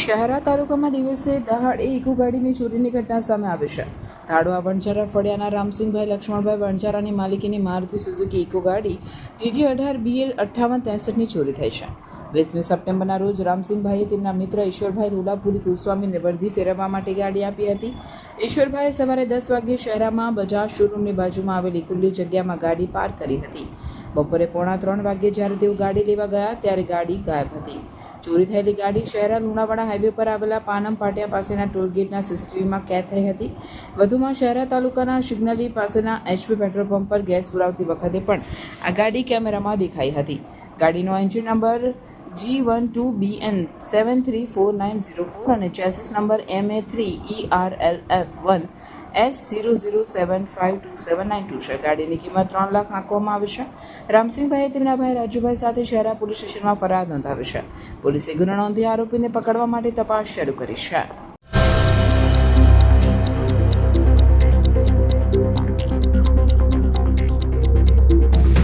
શહેરા તાલુકામાં દિવસે દહાડે ઇકો ગાડીની ચોરીની ઘટના સામે આવી છે. ધાડવા વણઝારા ફળિયાના રામસિંહભાઈ, લક્ષ્મણભાઈ વણઝારાની માલિકીની મારુતિ સુઝુકી ઇકો ગાડી ટીજી અઢાર બીએલ અઠ્ઠાવન ત્રેસઠની ચોરી થઈ છે. વીસમી સપ્ટેમ્બરના રોજ રામસિંહભાઈએ તેમના મિત્ર ઈશ્વરભાઈ ધોલાપુરી ગોસ્વામીને વર્ધી ફેરવવા માટે ગાડી આપી હતી. ઈશ્વરભાઈએ સવારે દસ વાગ્યે શહેરામાં બજાજ શોરૂમની બાજુમાં આવેલી ખુલ્લી જગ્યામાં ગાડી પાર્ક કરી હતી. બપોરે પોણા ત્રણ વાગ્યે જ્યારે તેઓ ગાડી લેવા ગયા, ત્યારે ગાડી ગાયબ હતી. ચોરી થયેલી ગાડી શહેરા લુણાવાડા હાઈવે પર આવેલા પાનમ પાટિયા પાસેના ટોલગેટના સીસીટીવીમાં કેદ થઈ હતી. વધુમાં શહેરા તાલુકાના સિગ્નલી પાસેના એચપી પેટ્રોલ પંપ પર ગેસ પુરાવતી વખતે પણ આ ગાડી કેમેરામાં દેખાઈ હતી. ગાડીનો engine number G one two B N seven three four nine zero four અને chassis number M A three E R L F one S zero zero seven five two seven nine two છે. ગાડીની કિંમત ત્રણ લાખ આંકવામાં આવી છે. રામસિંહભાઈએ તેમના ભાઈ રાજુભાઈ સાથે શહેરા પોલીસ સ્ટેશનમાં ફરિયાદ નોંધાવી છે. પોલીસે ગુનો નોંધી આરોપીને પકડવા માટે તપાસ શરૂ કરી છે.